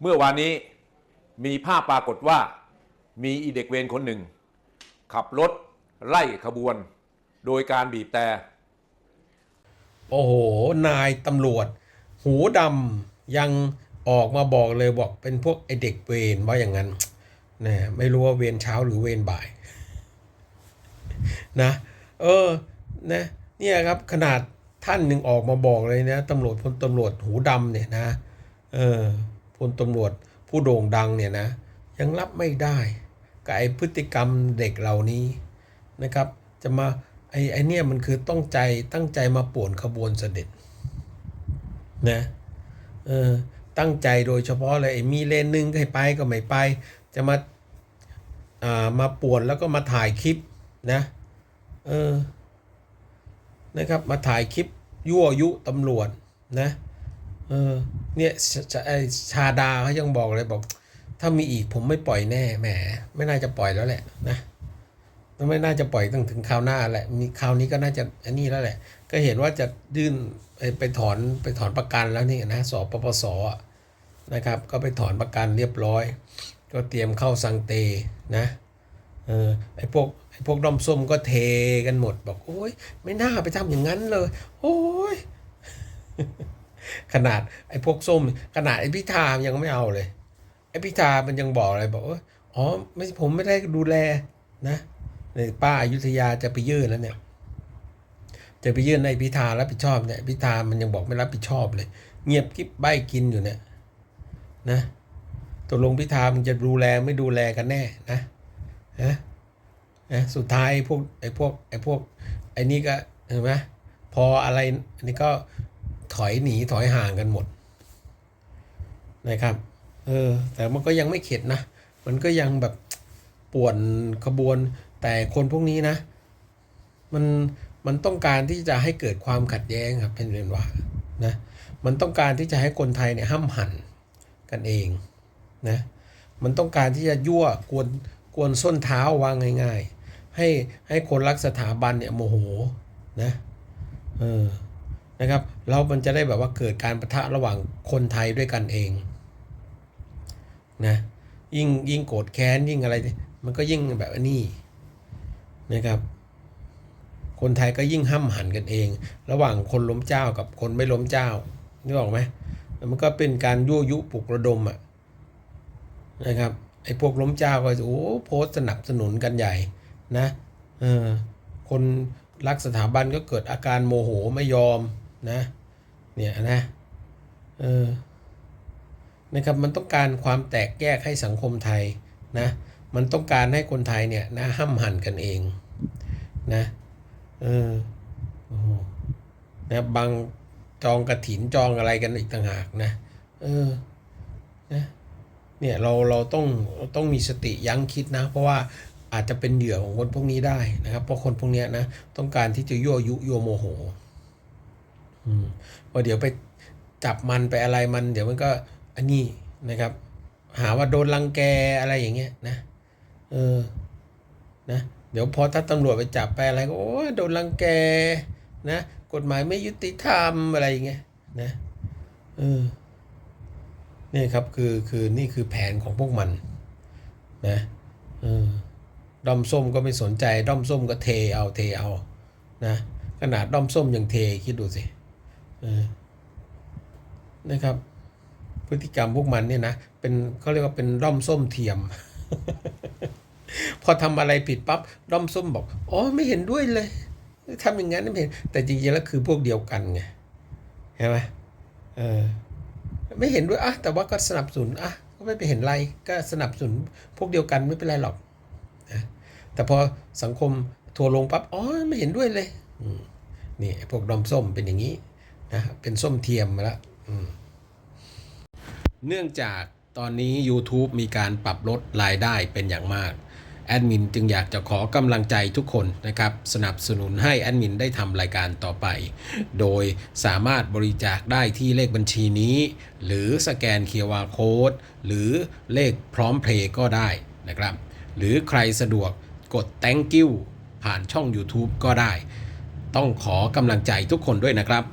เมื่อวานนี้มีภาพปรากฏว่ามีอีเด็กเวรคนหนึ่ง ขับรถไล่ขบวน โดยการบีบแต่โอ้โห นายตำรวจ หูดำยังออกมาบอกเลยบอกเป็นพวกไอเด็กเวรว่าอย่างนั้นนะไม่รู้ว่าเวรเช้าหรือเวรบ่าย นะ เออ นะ เนี่ยครับขนาดท่านหนึ่งออกมาบอกเลยนะตำรวจพลตำรวจหูดำเนี่ยนะ เออ พลตำรวจผู้โด่งดังเนี่ยนะยังรับไม่ได้กับไอพฤติกรรมเด็กเหล่านี้นะครับ จะมาไอไอเนี่ยมันคือต้องใจตั้งใจมาป่วนขบวนเสด็จนะเออตั้งใจโดยเฉพาะเลยไอ้มีเลนหนึ่งให้ไปก็ไม่ไป จะมาอ่ามาป่วนแล้วก็มาถ่ายคลิปนะเออนะครับมาถ่ายคลิปยั่วยุตำรวจนะ เออ เนี่ยชชไอชาดาเขายังบอกเลยบอก ถ้ามีอีกผมไม่ปล่อยแน่แหม ไม่น่าจะปล่อยแล้วแหละนะไม่น่าจะปล่อยตั้งถึงคราวหน้าแหละ มีคราวนี้ก็น่าจะอันนี้แล้วแหละ ก็เห็นว่าจะยื่นไปถอนไปถอนประกันแล้วนี่นะสปปสอนะครับ ก็ไปถอนประกันเรียบร้อย ก็เตรียมเข้าสังเตนะเออไอพวกไอพวกด้อมส้มก็เทกันหมดบอกโอ้ยไม่น่าไปทำอย่างนั้นเลย โอ้ย ขนาดไอ้พวกส้ม ขนาดไอ้พิธามยังไม่เอาเลย ไอ้พิธามันยังบอกเลยบอกว่าอ๋อไม่ผมไม่ได้ดูแลนะในป้าอายุทยาจะไปยื่นแล้วเนี่ย จะไปยื่นในพิธารับผิดชอบเนี่ยพิธามันยังบอกไม่รับผิดชอบเลย เงียบกิ๊บใบกินอยู่เนี่ยนะตกลงพิธามันจะดูแลไม่ดูแลกันแน่นะนะนะสุดท้ายพวกไอ้พวกไอ้พวกไอ้นี่ก็เห็นไหมพออะไรอันนี้ก็ ถอยหนีถอยห่างกันหมดนะครับ เออ แต่มันก็ยังไม่เข็ดนะ มันก็ยังแบบป่วนขบวน แต่คนพวกนี้นะ มัน มันต้องการที่จะให้เกิดความขัดแย้งครับเป็นเรียนว่านะ มันต้องการที่จะให้คนไทยเนี่ยห้ามหันกันเองนะ มันต้องการที่จะยั่วกวน กวนส้นเท้าวางง่าย ๆ ให้ให้คนรักสถาบันเนี่ยโมโหนะ เออ นะครับแล้วมันจะได้แบบว่าเกิดการประทะระหว่างคนไทยด้วยกันเองนะยิ่งยิ่งโกรธแค้นยิ่งอะไร มันก็ยิ่งแบบนี้นะครับ คนไทยก็ยิ่งห้ำหันกันเอง ระหว่างคนล้มเจ้ากับคนไม่ล้มเจ้านึกออกไหมมันก็เป็นการยั่วยุปลุกระดมอะนะครับไอ้พวกล้มเจ้าก็โอ้โพสสนับสนุนกันใหญ่นะเออคนรักสถาบันก็เกิดอาการโมโหไม่ยอม นะ เนี่ยนะเออนะครับมันต้องการความแตกแยกให้สังคมไทยนะมันต้องการให้คนไทยเนี่ยนะห้ำหันกันเองนะเออนะบางจองกระถินจองอะไรกันอีกต่างหากนะเออนะเนี่ยเราเราต้องต้องมีสติยั้งคิดนะ เพราะว่าอาจจะเป็นเหยื่อของคนพวกนี้ได้นะครับ เพราะคนพวกนี้นะต้องการที่จะยั่วยุยั่วโมโห อืมพอเดี๋ยวไปจับมันไปอะไรมัน เดี๋ยวมันก็อันนี้นะครับ หาว่าโดนรังแกอะไรอย่างเงี้ยนะ เออ นะ เดี๋ยวพอถ้าตำรวจไปจับไปอะไรก็โอ้โดนรังแกนะ กฎหมายไม่ยุติธรรมอะไรอย่างเงี้ยนะเออนี่ครับคือคือนี่คือแผนของพวกมันนะเออด้อมส้มก็ไม่สนใจด้อมส้มก็เทเอาเทเอานะขนาดด้อมส้มยังเทคิดดูสิ นะครับ พฤติกรรมพวกมันเนี่ยนะ เป็นเขาเรียกว่าเป็นด้อมส้มเทียม พอทำอะไรผิดปั๊บด้อมส้มบอก อ๋อ ไม่เห็นด้วยเลยทำอย่างนั้นไม่เห็น แต่จริงๆแล้วคือพวกเดียวกันไงเห็นไหมเออไม่เห็นด้วยอะแต่ว่าก็สนับสนุนอะก็ไม่ไปเห็นไรก็สนับสนุนพวกเดียวกันไม่เป็นไรหรอกนะแต่พอสังคมทัวร์ลงปั๊บอ๋อไม่เห็นด้วยเลยอืนี่พวกดอมส้มเป็นอย่างนี้ นะเป็นส้มเทียมมาแล้วเนื่องจากตอนนี้ YouTube มีการปรับลดรายได้เป็นอย่างมากแอดมินจึงอยากจะขอกำลังใจทุกคนนะครับ สนับสนุนให้แอดมินได้ทำรายการต่อไป โดยสามารถบริจาคได้ที่เลขบัญชีนี้ หรือสแกน QR Code หรือเลขพร้อมเพลย์ก็ได้นะครับ หรือใครสะดวกกด thank you ผ่านช่อง YouTube ก็ได้ ต้องขอกำลังใจทุกคนด้วยนะครับ